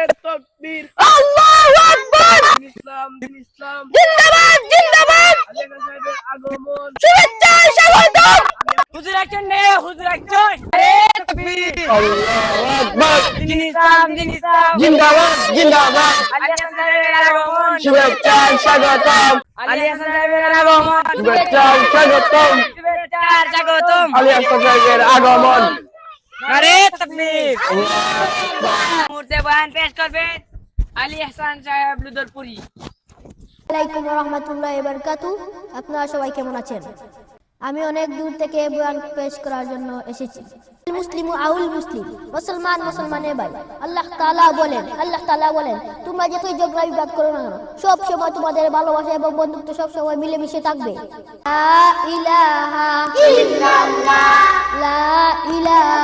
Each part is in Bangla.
লিদরপুরি আল্লাহু আকবার! জিন্দাবাদ জিন্দাবাদ! শুভেচ্ছা স্বাগতম! হুজুর একজন নে হুজুর একজন আরে তাকবীর দিন ইসলাম দিন ইসলাম। জিন্দাবাদ জিন্দাবাদ! আলী সাহেবের আগমন। শুভেচ্ছা স্বাগতম! আলী হাসান সাহেবের আগমন। শুভেচ্ছা স্বাগতম! শুভেচ্ছা স্বাগতম। আলী হাসান সাহেবের আগমন। আরে তাকবীর মুহূর্তে বয়ান পেশ করবেন। আলী হাসান সাহেব লিদরপুরি। আলাইকুম রহমতুল্লাহ বারকাতু। আপনারা সবাই কেমন আছেন? আমি অনেক দূর থেকে বয়ান পেশ করার জন্য এসেছি। মুসলিম আউল মুসলিম মুসলমান মুসলমানের ভাই। আল্লাহ তালা বলেন আল্লাহ তাআলা বলেন তোমরা যতই ঝগড়া বিবাদ করো না সব সময় তোমাদের ভালোবাসা এবং বন্ধুত্ব সব সময় মিলেমিশে থাকবে। লা ইলাহা ইল্লাল্লাহ লা ইলাহা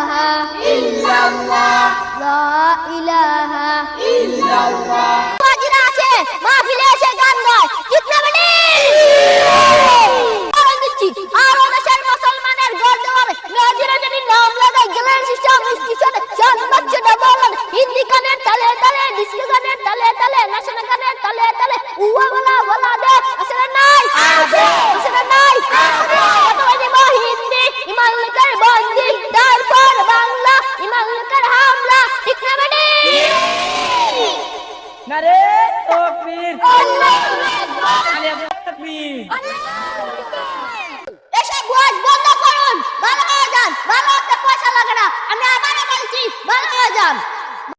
ইলাহা ইল্লাল্লাহ। মাঝিরা আছে, মাহফিলে এসে গান গায়। ঠিক না বেটি? আর দেশের মুসলমানের গড় দেওয়ার মেয়েদের যদি নাম লাগায়, গেলেন সিস্টেম স্টেশনে শান বাচ্চাটা বলেন হিন্দি গানের তালে তালে, ডিস্কো গানের তালে তালে, নাচনা গানের তালে তালে, উয়া তাকবীর। এসব ওয়াজ বন্ধ করুন। ভালো হয়ে যান। ভালো হতে পয়সা লাগে না। আমি আবারও বলছি, ভালো হয়ে যান।